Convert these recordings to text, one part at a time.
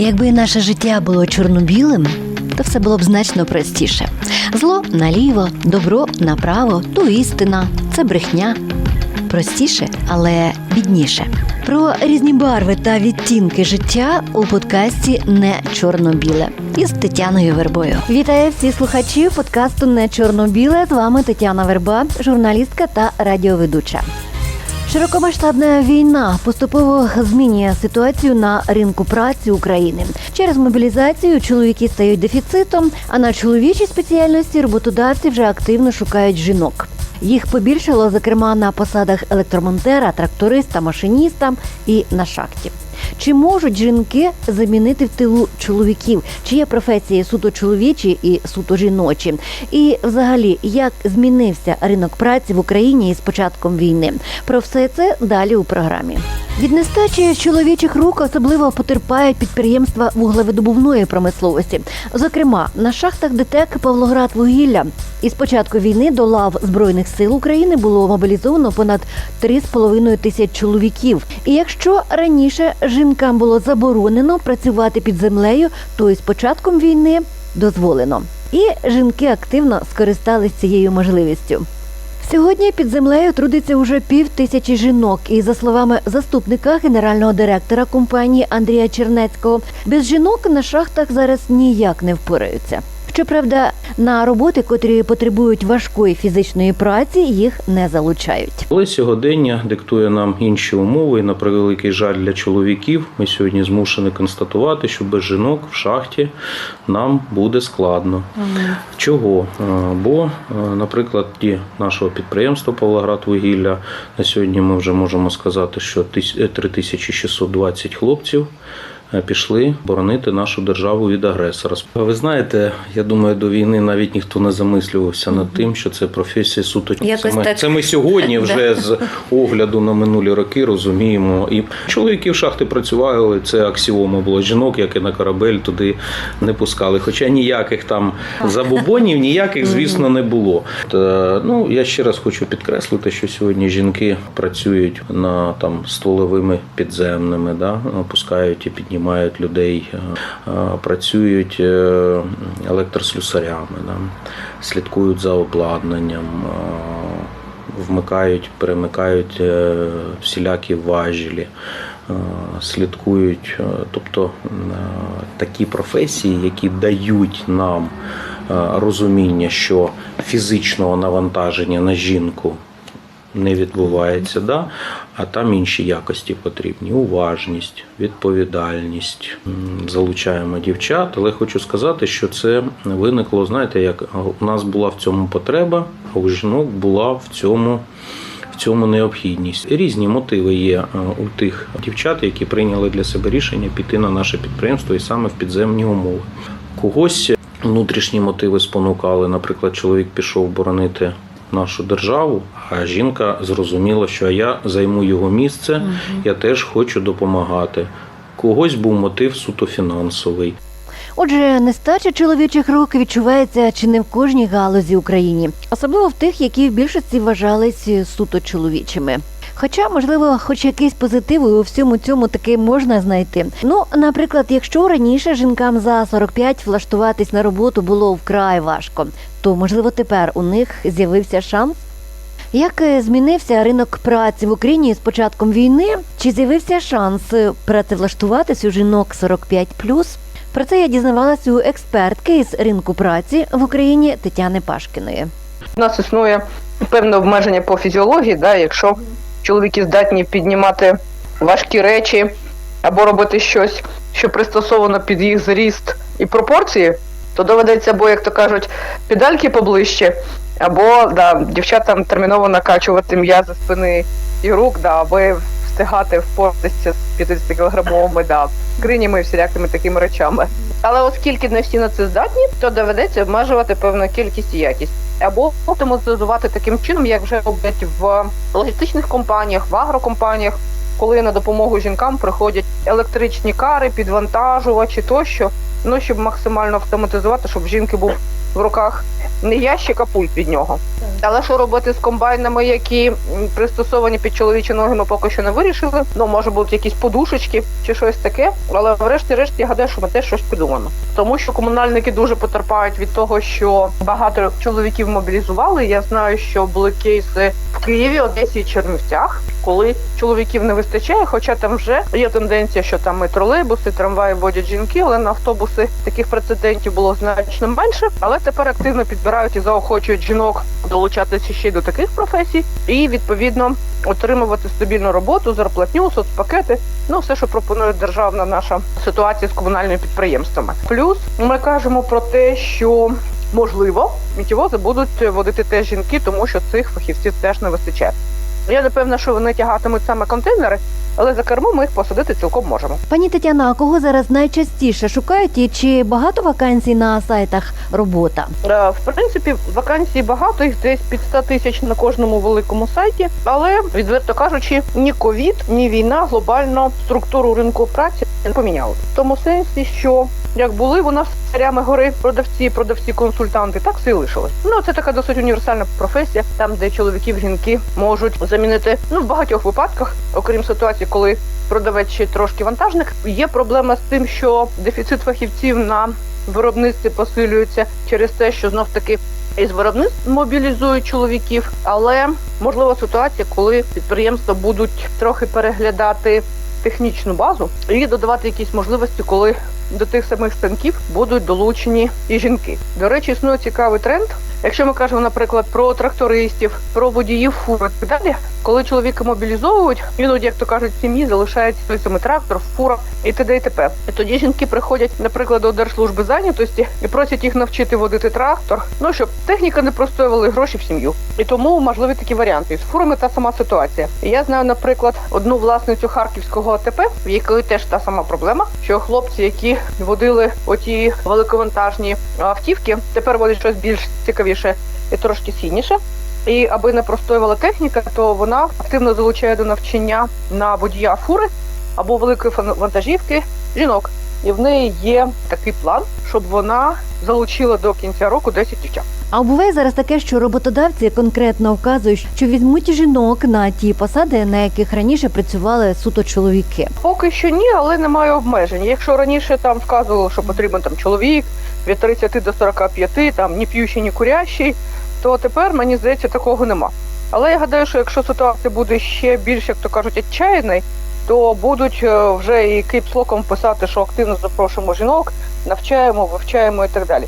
Якби наше життя було чорно-білим, то все було б значно простіше. Зло наліво, добро направо, то істина, це брехня. Простіше, але бідніше. Про різні барви та відтінки життя у подкасті Не чорно-біле із Тетяною Вербою. Вітаю всіх слухачів подкасту Не чорно-біле. З вами Тетяна Верба, журналістка та радіоведуча. Широкомасштабна війна поступово змінює ситуацію на ринку праці України. Через мобілізацію чоловіки стають дефіцитом, а на чоловічій спеціальності роботодавці вже активно шукають жінок. Їх побільшало, зокрема, на посадах електромонтера, тракториста, машиніста і на шахті. Чи можуть жінки замінити в тилу чоловіків? Чи є професії суто чоловічі і суто жіночі? І взагалі, як змінився ринок праці в Україні із початком війни? Про все це далі у програмі. Від нестачі чоловічих рук особливо потерпають підприємства вуглевидобувної промисловості. Зокрема, на шахтах ДТЕК Павлоград вугілля. Із початку війни до лав збройних сил України було мобілізовано понад 3,5 тисяч чоловіків. І якщо раніше жінкам було заборонено працювати під землею, то із початком війни дозволено. І жінки активно скористались цією можливістю. Сьогодні під землею трудиться уже пів тисячі жінок, і за словами заступника генерального директора компанії Андрія Чернецького, без жінок на шахтах зараз ніяк не впораються. Щоправда, на роботи, котрі потребують важкої фізичної праці, їх не залучають. Але сьогодення диктує нам інші умови, і на превеликий жаль для чоловіків. Ми сьогодні змушені констатувати, що без жінок в шахті нам буде складно. Чого? Е, Бо, наприклад, ті нашого підприємства Павлоград вугілля на сьогодні ми вже можемо сказати, що тис- е, 3620 хлопців. Е, Пішли боронити нашу державу від агресора. Ви знаєте, я думаю, до війни навіть ніхто не замислювався над тим, що це професія суто. Це, ми, це ми сьогодні вже з огляду на минулі роки розуміємо. І чоловіки в шахти працювали, це аксіома було. Жінок, як і на корабель, туди не пускали. Хоча ніяких там забобонів, ніяких, звісно, не було. Та, ну, я ще раз хочу підкреслити, що сьогодні жінки працюють на там стволовими підземними, да, опускають і піднімають людей, е, е, працюють е, електрослюсарями, слідкують за обладнанням. вмикають, перемикають всілякі важелі, слідкують. Тобто такі професії, які дають нам розуміння, що фізичного навантаження на жінку не відбувається, да? а там інші якості потрібні: уважність, відповідальність. Залучаємо дівчат, але хочу сказати, що це виникло, знаєте, як у нас була в цьому потреба, а у жінок була в цьому. Цьому необхідність. Різні мотиви є е, у тих дівчат, які прийняли для себе рішення піти на наше підприємство і саме в підземні умови. Когось внутрішні мотиви спонукали. Наприклад, чоловік пішов боронити нашу державу, а жінка зрозуміла, що я займу його місце, я теж хочу допомагати. Когось був мотив суто фінансовий. Отже, нестача чоловічих рук відчувається чи не в кожній галузі Україні, особливо в тих, які в більшості вважались суто чоловічими. Хоча, можливо, хоч якийсь позитив у всьому цьому таки можна знайти. Ну, наприклад, якщо раніше жінкам за 45 влаштуватись на роботу було вкрай важко, то можливо тепер у них з'явився шанс. Як е, змінився ринок праці в Україні з початком війни? Чи з'явився шанс е, працевлаштуватись у жінок 45 Про це я дізнавалася у експертки із ринку праці в Україні Тетяни Пашкіної. У нас існує певне обмеження по фізіології, да, якщо чоловіки здатні піднімати важкі речі або робити щось, що пристосовано під їх зріст і пропорції, то доведеться або, як то кажуть, педальки поближче, або да, дівчатам терміново накачувати м'язи спини і рук, да, аби встигати впоратися з 50-кілограмовими да, скринями і всілякими такими речами. Але оскільки не всі на це здатні, то доведеться обмежувати певну кількість і якість. Або автоматизувати таким чином, як вже роблять в логістичних компаніях, в агрокомпаніях, коли на допомогу жінкам приходять електричні кари, підвантажувачі тощо. Ну щоб максимально автоматизувати, щоб жінки був в руках не ящик, а пульт від нього. Але що робити з комбайнами, які пристосовані під чоловічі ноги, ми поки що не вирішили. Ну, може бути якісь подушечки чи щось таке. Але врешті-решт я гадаю, що ми теж щось придумаємо. Тому що комунальники дуже потерпають від того, що багато чоловіків мобілізували. Я знаю, що були кейси в Києві, Одесі і Чернівцях, коли чоловіків не вистачає, хоча там вже є тенденція, що там і тролейбуси, трамваї водять жінки, але на автобуси таких прецедентів було значно менше. Але тепер активно підбирають і заохочують жінок долучатися ще до таких професій, і відповідно отримувати стабільну роботу, зарплатню, соцпакети. Ну все, що пропонує державна наша ситуація з комунальними підприємствами. Плюс ми кажемо про те, що можливо мітівози будуть водити теж жінки, тому що цих фахівців теж не вистачає. Я не певна, що вони тягатимуть саме контейнери, але за кермо ми їх посадити цілком можемо. Пані Тетяна, а кого зараз найчастіше шукають і чи багато вакансій на сайтах робота? Е, В принципі, вакансій багато, їх десь під 100 тисяч на кожному великому сайті. Але відверто кажучи, ні ковід, ні війна глобально структуру ринку праці не поміняли. В тому сенсі, що як були у нас царями гори продавці, продавці, консультанти, так все і лишилось. Ну це така досить універсальна професія, там де чоловіків жінки можуть замінити ну в багатьох випадках, окрім ситуації, коли продавець ще трошки вантажник. Є проблема з тим, що дефіцит фахівців на виробництві посилюється через те, що знов таки із виробництв мобілізують чоловіків, але можлива ситуація, коли підприємства будуть трохи переглядати технічну базу і додавати якісь можливості, коли до тих самих станків будуть долучені і жінки. До речі, існує цікавий тренд. Якщо ми кажемо, наприклад, про трактористів, про водіїв фур і так далі, коли чоловіка мобілізовують, іноді, як то кажуть, в сім'ї залишається той самий трактор, фура і т.д. і т.п. І тоді жінки приходять, наприклад, до держслужби зайнятості і просять їх навчити водити трактор, ну щоб техніка не простоювала гроші в сім'ю. І тому можливі такі варіанти. З фурами та сама ситуація. Я знаю, наприклад, одну власницю харківського АТП, в якої теж та сама проблема, що хлопці, які водили оті великовантажні автівки, тепер водять щось більш цікавіше і трошки сініше. І аби не простоювала техніка, то вона активно залучає до навчання на водія фури або великої вантажівки жінок. І в неї є такий план, щоб вона залучила до кінця року 10 дівчат. А буває зараз таке, що роботодавці конкретно вказують, що візьмуть жінок на ті посади, на яких раніше працювали суто чоловіки. Поки що ні, але немає обмежень. Якщо раніше там вказувало, що потрібен там чоловік від 30 до 45, там ні п'ющий, ні курящий, то тепер мені здається такого нема. Але я гадаю, що якщо ситуація буде ще більш, як то кажуть, відчайний, то будуть е, вже і кейпслоком писати, що активно запрошуємо жінок, навчаємо, вивчаємо і так далі.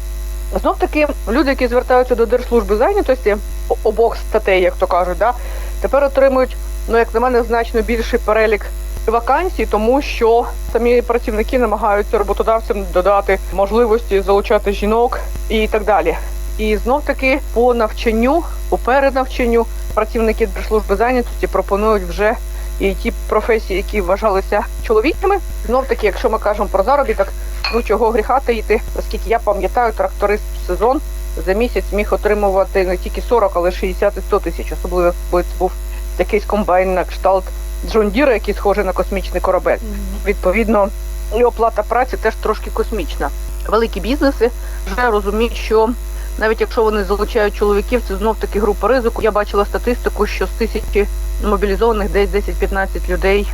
Знов таки, люди, які звертаються до держслужби зайнятості обох статей, як то кажуть, да, тепер отримують, ну як на мене, значно більший перелік вакансій, тому що самі працівники намагаються роботодавцям додати можливості залучати жінок і так далі. І знов таки по навчанню, по перенавчанню працівники держслужби зайнятості пропонують вже і ті професії, які вважалися чоловічими. Знов таки, якщо ми кажемо про заробіток, ну чого гріха таїти, оскільки я пам'ятаю, тракторист в сезон за місяць міг отримувати не тільки 40, але 60 і 100 тисяч, особливо якби це був якийсь комбайн на кшталт Джон Діра, який схожий на космічний корабель. Відповідно, і оплата праці теж трошки космічна. Великі бізнеси вже розуміють, що навіть якщо вони залучають чоловіків, це знов таки група ризику. Я бачила статистику, що з тисячі мобілізованих десь 10-15 людей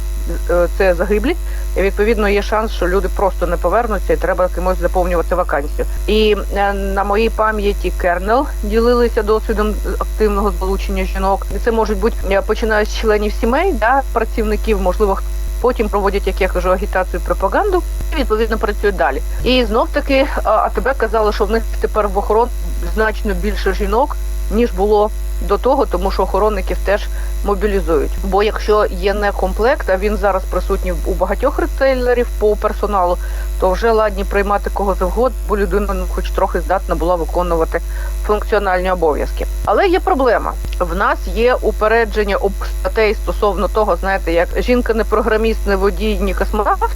це загиблі. І відповідно є шанс, що люди просто не повернуться, і треба кимось заповнювати вакансію. І е, на моїй пам'яті Кернел ділилися досвідом активного залучення жінок. Це можуть бути е, починаючи з членів сімей, да, працівників, можливо, потім проводять, як я кажу, агітацію, пропаганду і відповідно працюють далі. І знов таки АТБ казали, що в них тепер в охорон значно більше жінок ніж було до того, тому що охоронників теж мобілізують. Бо якщо є не комплект, а він зараз присутній у багатьох ретейлерів по персоналу, то вже ладні приймати кого завгодно, бо людина ну, хоч трохи здатна була виконувати функціональні обов'язки. Але є проблема. В нас є упередження об статей стосовно того, знаєте, як жінка не програміст, не водій, ні космонавт,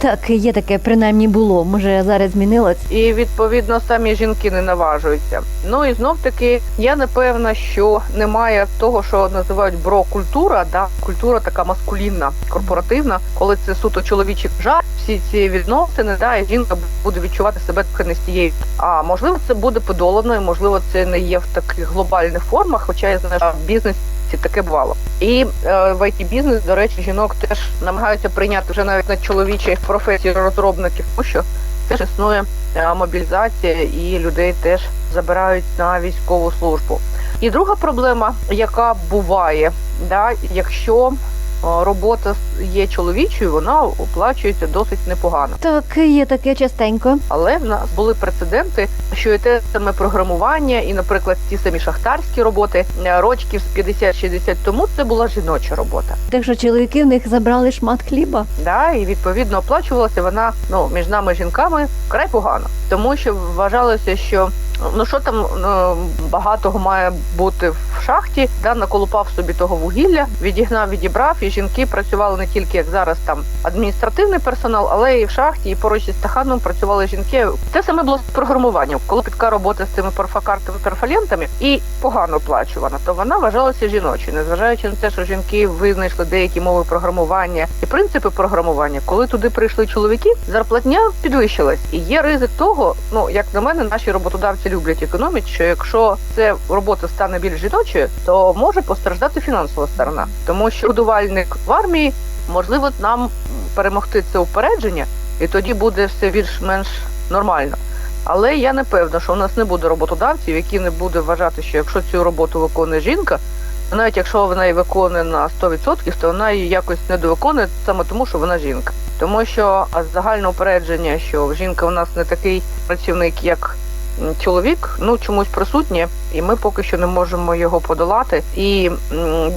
Так, є таке, принаймні було. Може, зараз змінилось. і відповідно самі жінки не наважуються. Ну і знов таки я не певна, що немає того, що називають бро-культура, да культура така маскулінна, корпоративна, коли це суто чоловічий жарт, всі ці відносини, да, і жінка буде відчувати себе трохи не з тією. А можливо, це буде подолано, і можливо, це не є в таких глобальних формах, хоча я в бізнесі таке бувало. І е, в it бізнес, до речі, жінок теж намагаються прийняти вже навіть на чоловічі професії розробників, тому що теж існує е, мобілізація, і людей теж забирають на військову службу. І друга проблема, яка буває, да, якщо робота є чоловічою, вона оплачується досить непогано. Так, є таке частенько. Але в нас були прецеденти, що і те саме програмування, і, наприклад, ті самі шахтарські роботи е, рочків з 50-60 тому це була жіноча робота. Так що чоловіки в них забрали шмат хліба. Да, і відповідно оплачувалася вона ну між нами жінками край погано, тому що вважалося, що ну що там ну, багатого має бути в шахті, да наколупав собі того вугілля, відігнав, відібрав, і жінки працювали не тільки як зараз там адміністративний персонал, але і в шахті, і поруч із стаханом працювали жінки. Те саме було з програмуванням. Коли підка робота з цими перфокартами перфалентами і погано оплачувана, то вона вважалася жіночою, незважаючи на те, що жінки винайшли деякі мови програмування і принципи програмування. Коли туди прийшли чоловіки, зарплатня підвищилась, і є ризик того, ну як на мене, наші роботодавці люблять економити, що якщо це робота стане більш жіночою, то може постраждати фінансова сторона, тому що будувальник в армії можливо нам перемогти це упередження, і тоді буде все більш-менш нормально. Але я не певна, що у нас не буде роботодавців, які не буде вважати, що якщо цю роботу виконує жінка, то навіть якщо вона її виконує на 100%, то вона її якось недовиконує саме тому, що вона жінка. Тому що загальне упередження, що жінка у нас не такий працівник, як чоловік, ну чомусь присутнє, і ми поки що не можемо його подолати. І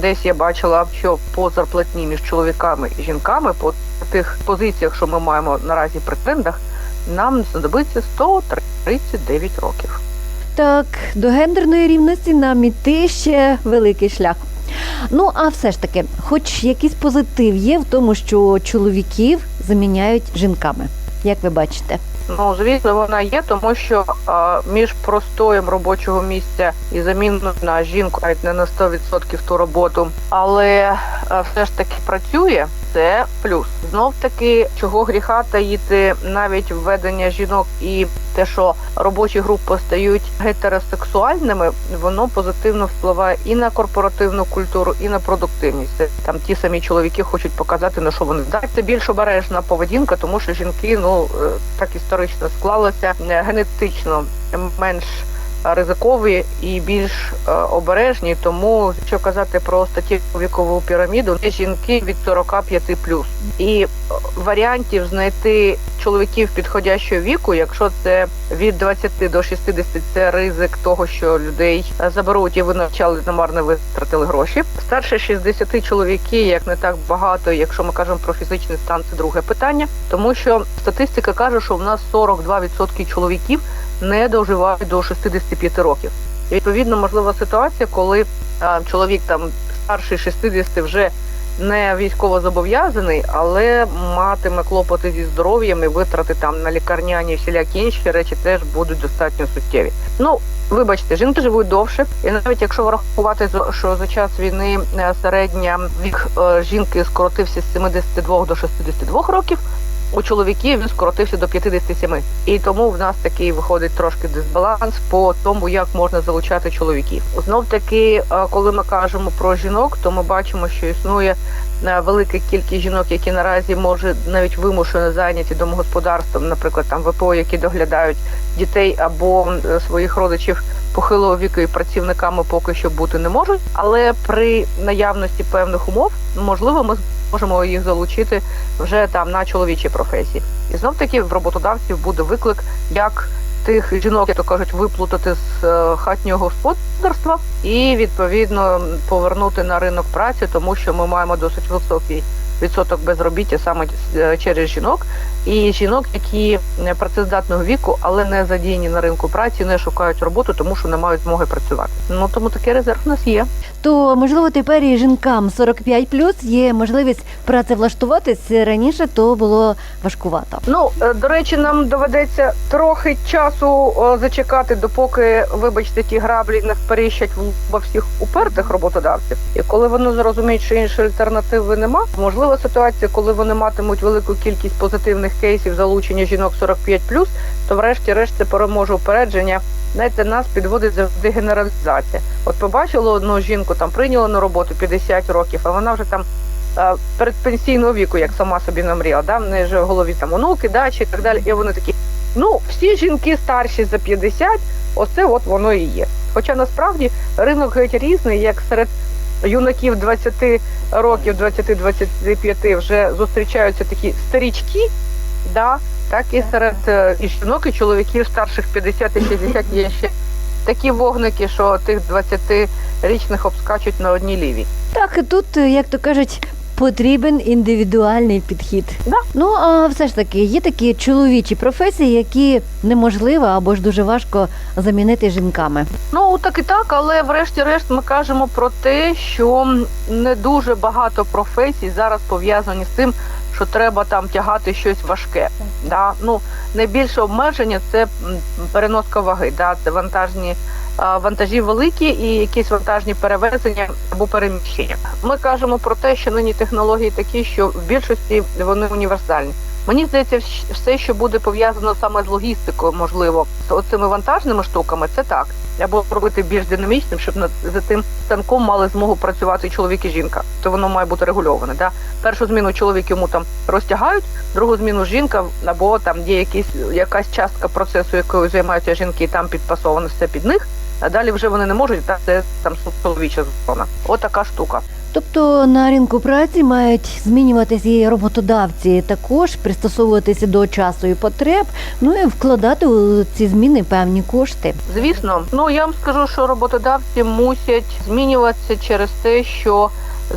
десь я бачила, що по зарплатні між чоловіками і жінками, по тих позиціях, що ми маємо наразі при трендах, нам знадобиться 139 років. Так, до гендерної рівності нам іти ще великий шлях. Ну, а все ж таки, хоч якийсь позитив є в тому, що чоловіків заміняють жінками, як ви бачите. Ну, звісно, вона є, тому що а, між простоєм робочого місця і заміною на жінку, навіть не на 100% ту роботу, але а, все ж таки працює. Це плюс. Знов таки, чого гріха таїти навіть введення жінок і те, що робочі групи стають гетеросексуальними, воно позитивно впливає і на корпоративну культуру, і на продуктивність. Там ті самі чоловіки хочуть показати, на що вони здатні. Це більш обережна поведінка, тому що жінки ну е, так історично склалося е, генетично менш ризикові і більш обережні. Тому що казати про статті вікову піраміду, є жінки від 45 плюс. І е, варіантів знайти чоловіків підходящого віку, якщо це від 20 до 60, це ризик того, що людей заберуть і ви навчали намарно витратили гроші. Старше 60 чоловіки, як не так багато, якщо ми кажемо про фізичний стан, це друге питання, тому що статистика каже, що в нас 42% чоловіків не доживають до 65 років. І відповідно можлива ситуація, коли а, чоловік там старший 60 вже не військово зобов'язаний, але матиме клопоти зі здоров'ям і витрати там на лікарняні всілякі інші речі теж будуть достатньо суттєві. Ну вибачте, жінки живуть довше, і навіть якщо врахувати, що за час війни е, середня вік е, жінки скоротився з 72 до 62 років. У чоловіків він скоротився до 57. І тому в нас такий виходить трошки дисбаланс по тому, як можна залучати чоловіків. Знов таки, е, коли ми кажемо про жінок, то ми бачимо, що існує е, велика кількість жінок, які наразі може навіть вимушено зайняті домогосподарством, наприклад, там ВПО, які доглядають дітей або своїх родичів похилого віку і працівниками поки що бути не можуть. Але при наявності певних умов можливо ми можемо їх залучити вже там на чоловічі професії. І знов таки в роботодавців буде виклик, як тих жінок, як то кажуть, виплутати з е, хатнього господарства і відповідно повернути на ринок праці, тому що ми маємо досить високий відсоток безробіття саме е, через жінок. І жінок, які е, працездатного віку, але не задіяні на ринку праці, не шукають роботу, тому що не мають змоги працювати. Ну тому такий резерв у нас є. То можливо тепер і жінкам 45 є можливість працевлаштуватись раніше, то було важкувато. Ну е, до речі, нам доведеться трохи часу зачекати, допоки, вибачте, ті граблі не вперіщать в всіх упертих роботодавців. І коли вони зрозуміють, що іншої альтернативи нема, можлива ситуація, коли вони матимуть велику кількість позитивних кейсів залучення жінок 45+, то врешті-решт це переможе упередження. Знаєте, нас підводить завжди генералізація. От побачили одну жінку, там прийняли на роботу 50 років, а вона вже там передпенсійного віку, як сама собі намріяла. Да? В неї вже в голові там онуки, дачі і так далі. І вони такі: ну, всі жінки старші за 50, оце от воно і є. Хоча насправді ринок геть різний, як серед юнаків 20 років, 20-25 вже зустрічаються такі старічки, да? так і серед е, і жінок, і чоловіків старших 50 і 60 є ще такі вогники, що тих 20-річних обскачуть на одній лівій. Так, і тут, е, як то кажуть, потрібен індивідуальний підхід. Да. Ну а все ж таки є такі чоловічі професії, які неможливо або ж дуже важко замінити жінками. Ну так і так, але врешті-решт ми кажемо про те, що не дуже багато професій зараз пов'язані з тим, що треба там тягати щось важке. Да? Ну найбільше обмеження це переноска ваги. Да? Це вантажні вантажі великі і якісь вантажні перевезення або переміщення. Ми кажемо про те, що нині технології такі, що в більшості вони універсальні. Мені здається, все, що буде пов'язано саме з логістикою, можливо, з оцими вантажними штуками, це так. Або робити більш динамічним, щоб над за тим станком мали змогу працювати і чоловік і жінка. То воно має бути регульоване. Да? Першу зміну чоловік йому там розтягають, другу зміну жінка, або там є якісь якась частка процесу, якою займаються жінки, і там підпасовано все під них. А далі вже вони не можуть, та це там чоловіча зона. От така штука. Тобто на ринку праці мають змінюватися і роботодавці, також пристосовуватися до часу і потреб, ну і вкладати у ці зміни певні кошти. Звісно, ну я вам скажу, що роботодавці мусять змінюватися через те, що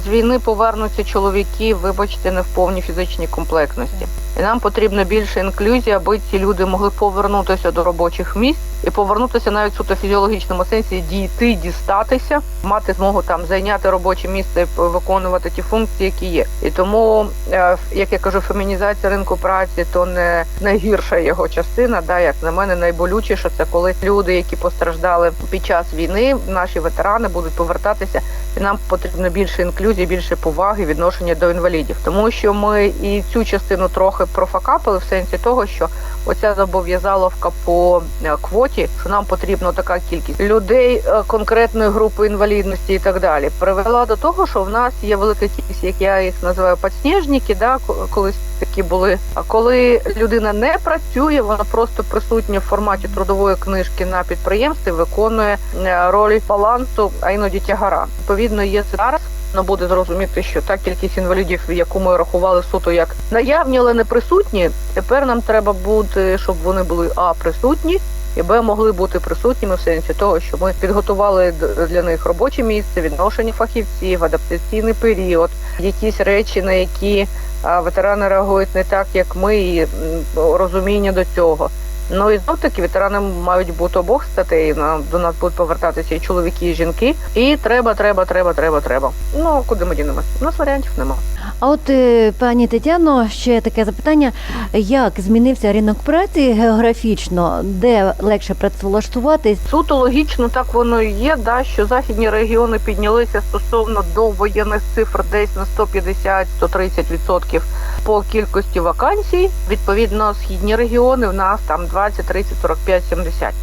з війни повернуться чоловіки, вибачте, не в повній фізичній комплектності. І нам потрібна більше інклюзії, аби ці люди могли повернутися до робочих місць і повернутися навіть в суто фізіологічному сенсі дійти, дістатися, мати змогу там зайняти робоче місце, виконувати ті функції, які є. І тому, е, як я кажу, фемінізація ринку праці то не найгірша його частина. Да, як на мене, найболючіше це коли люди, які постраждали під час війни, наші ветерани будуть повертатися, і нам потрібно більше інклюзії, більше поваги, відношення до інвалідів, тому що ми і цю частину трохи профакапили в сенсі того, що оця зобов'язаловка по е, квоті, що нам потрібна така кількість людей е, конкретної групи інвалідності і так далі, привела до того, що в нас є велика кількість, як я їх називаю, подсніжники, да, колись такі були. А коли людина не працює, вона просто присутня в форматі трудової книжки на підприємстві, виконує е, роль балансу, а іноді тягара. Відповідно, є зараз. Ну, буде зрозуміти, що та кількість інвалідів, яку ми рахували суто як наявні, але не присутні. Тепер нам треба буде, щоб вони були а присутні, і б могли бути присутніми в сенсі того, що ми підготували для них робоче місце, відношення фахівців, адаптаційний період, якісь речі, на які ветерани реагують не так, як ми, і розуміння до цього. Ну і знов таки ветерани мають бути обох статей. До нас будуть повертатися і чоловіки, і жінки. І треба, треба, треба, треба, треба. Ну куди ми дінемося? У нас варіантів нема. А от е, пані Тетяно, ще таке запитання: як змінився ринок праці географічно, де легше працевлаштуватись? Суто логічно так воно і є, да, що західні регіони піднялися стосовно до воєнних цифр десь на 150-130% по кількості вакансій. Відповідно, східні регіони в нас там 20, 30, 45, 70.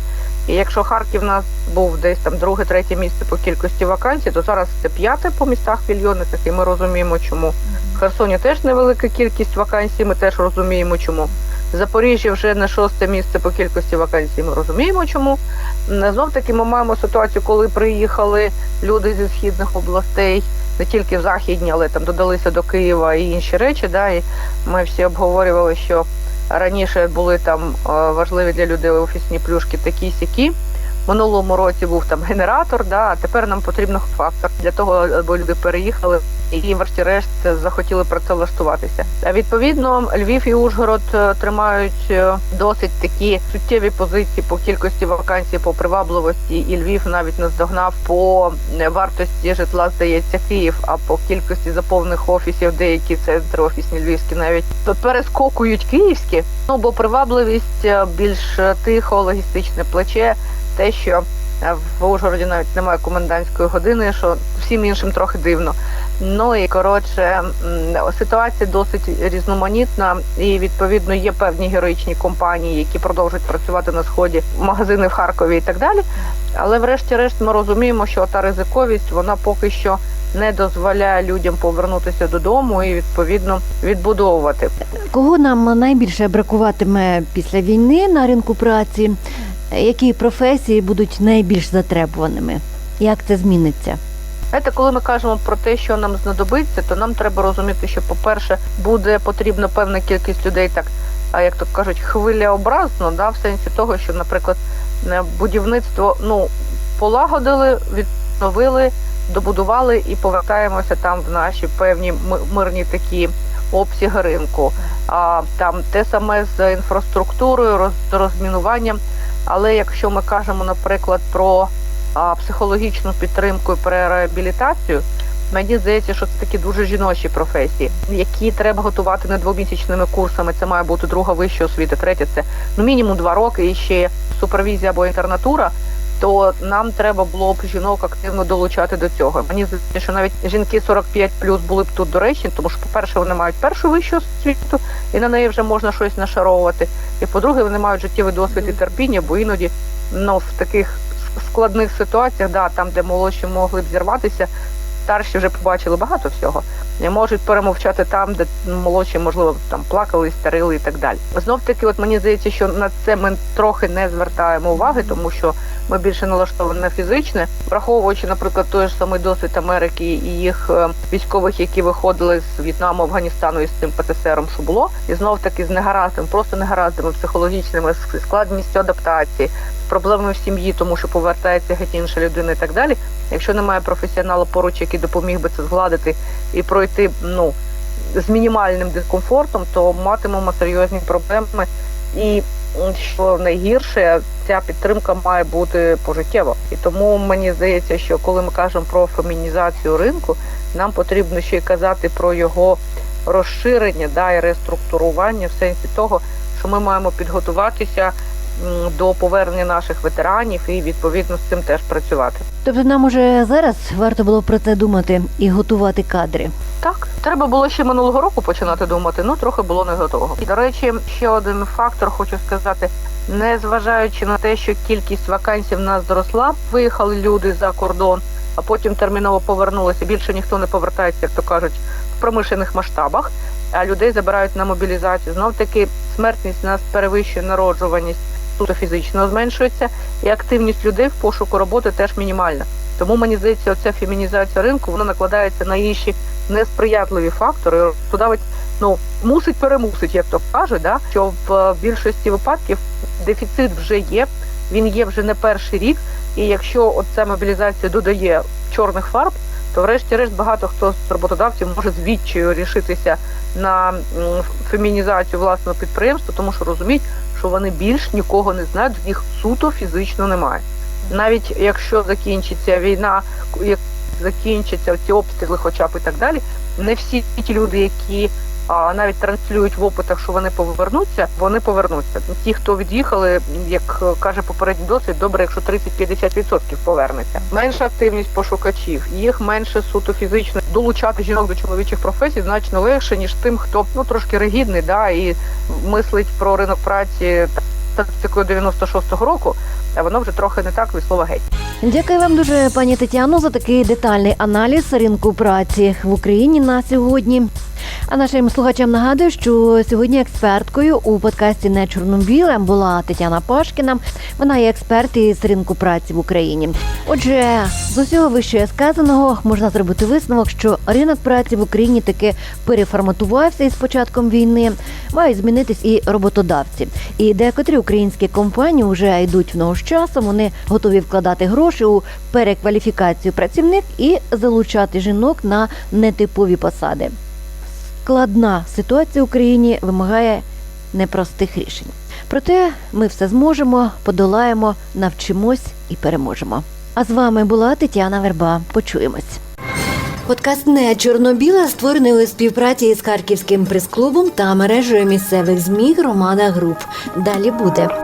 І якщо Харків в нас був десь там друге, третє місце по кількості вакансій, то зараз це п'яте по містах мільйонниках, і ми розуміємо, чому. В Херсоні теж невелика кількість вакансій, ми теж розуміємо, чому. Запоріжжя вже не шосте місце по кількості вакансій. Ми розуміємо, чому. Знов таки ми маємо ситуацію, коли приїхали люди зі східних областей, не тільки в західні, але там додалися до Києва і інші речі. Да, і ми всі обговорювали, що раніше були там е, важливі для людей офісні плюшки такі сякі. Минулому році був там генератор, да, а тепер нам потрібен фактор для того, аби люди переїхали і, врешті-решт, захотіли працевлаштуватися. Відповідно, Львів і Ужгород е, тримають е, досить такі суттєві позиції по кількості вакансій, по привабливості, і Львів навіть наздогнав по е, вартості житла, здається, Київ, а по кількості заповнених офісів деякі центри офісні львівські навіть перескокують київські. Ну бо привабливість більш тихо, логістичне плече, те, що в Ужгороді навіть немає комендантської години, що всім іншим трохи дивно. Ну і коротше, ситуація досить різноманітна, і відповідно є певні героїчні компанії, які продовжують працювати на сході, магазини в Харкові і так далі. Але врешті-решт ми розуміємо, що та ризиковість вона поки що не дозволяє людям повернутися додому і відповідно відбудовувати. Кого нам найбільше бракуватиме після війни на ринку праці? Які професії будуть найбільш затребуваними? Як це зміниться? Знаєте, коли ми кажемо про те, що нам знадобиться, то нам треба розуміти, що, по-перше, буде потрібна певна кількість людей, так як то кажуть, хвилеобразно, да, в сенсі того, що, наприклад, е, будівництво ну полагодили, відновили, добудували і повертаємося там в наші певні мирні такі обсяги ринку. А там те саме з інфраструктурою, роз, розмінуванням. Але якщо ми кажемо, наприклад, про психологічну підтримку і перереабілітацію, мені здається, що це такі дуже жіночі професії, які треба готувати не двомісячними курсами. Це має бути друга вища освіта, третя це ну мінімум два роки і ще супервізія або інтернатура. То нам треба було б жінок активно долучати до цього. Мені здається, що навіть жінки 45 плюс були б тут доречні, тому що, по-перше, вони мають першу вищу освіту, і на неї вже можна щось нашаровувати. І по-друге, вони мають життєвий досвід і терпіння, бо іноді ну, в таких складних ситуаціях, да, там, де молодші могли б зірватися, старші вже побачили багато всього. І можуть перемовчати там, де молодші, можливо, там плакали, старили і так далі. Знов таки, от мені здається, що на це ми трохи не звертаємо уваги, тому що ми більше налаштовані на фізичне, враховуючи, наприклад, той ж самий досвід Америки і їх е, військових, які виходили з В'єтнаму, Афганістану і з цим ПТСРом, що було, і знов таки з негараздами, просто негараздами психологічними, складністю адаптації, з проблемами в сім'ї, тому що повертається геть інша людина і так далі. Якщо немає професіонала поруч, який допоміг би це згладити і пройти ну з мінімальним дискомфортом, то матимемо серйозні проблеми. І що найгірше, ця підтримка має бути пожиттєво. І тому мені здається, що коли ми кажемо про фемінізацію ринку, нам потрібно ще й казати про його розширення да, і реструктурування в сенсі того, що ми маємо підготуватися до повернення наших ветеранів і відповідно з цим теж працювати. Тобто нам уже зараз варто було про це думати і готувати кадри. Так, треба було ще минулого року починати думати, ну трохи було не готово. І, до речі, ще один фактор хочу сказати: незважаючи на те, що кількість вакансій в нас зросла, виїхали люди за кордон, а потім терміново повернулися. Більше ніхто не повертається, як то кажуть, в промишлених масштабах. А людей забирають на мобілізацію. Знов таки смертність нас перевищує народжуваність суто фізично зменшується, і активність людей в пошуку роботи теж мінімальна. Тому мені здається, оця фемінізація ринку вона накладається на інші несприятливі фактори. Туди от, ну мусить перемусить, як то кажуть, да що в більшості випадків дефіцит вже є. Він є вже не перший рік, і якщо оця мобілізація додає чорних фарб, то врешті-решт багато хто з роботодавців може з відчаю рішитися на фемінізацію власного підприємства, тому що розуміють, що вони більш нікого не знають, їх суто фізично немає. Навіть якщо закінчиться війна, як закінчаться ці обстріли, хоча б і так далі, не всі ті люди, які навіть транслюють в опитах, що вони повернуться, вони повернуться. Ті, хто від'їхали, як каже попередній досвід, добре, якщо 30-50% повернеться. Менша активність пошукачів, їх менше суто фізично долучати жінок до чоловічих професій значно легше, ніж тим, хто ну трошки ригідний, да і мислить про ринок праці статистикою 96-го року, воно вже трохи не так від слова геть. Дякую вам дуже, пані Тетяно, за такий детальний аналіз ринку праці в Україні на сьогодні. А нашим слухачам нагадую, що сьогодні експерткою у подкасті Не чорно-біле була Тетяна Пашкіна. Вона є експерт із ринку праці в Україні. Отже, з усього вище сказаного можна зробити висновок, що ринок праці в Україні таки переформатувався із початком війни. Мають змінитись і роботодавці. І декотрі українські компанії вже йдуть в ногу часом. Вони готові вкладати гроші у перекваліфікацію працівник і залучати жінок на нетипові посади. Складна ситуація в Україні вимагає непростих рішень. Проте ми все зможемо, подолаємо, навчимось і переможемо. А з вами була Тетяна Верба. Почуємось. Подкаст не чорно-біла створений у співпраці із харківським прес-клубом та мережею місцевих змі Громада Груп. Далі буде.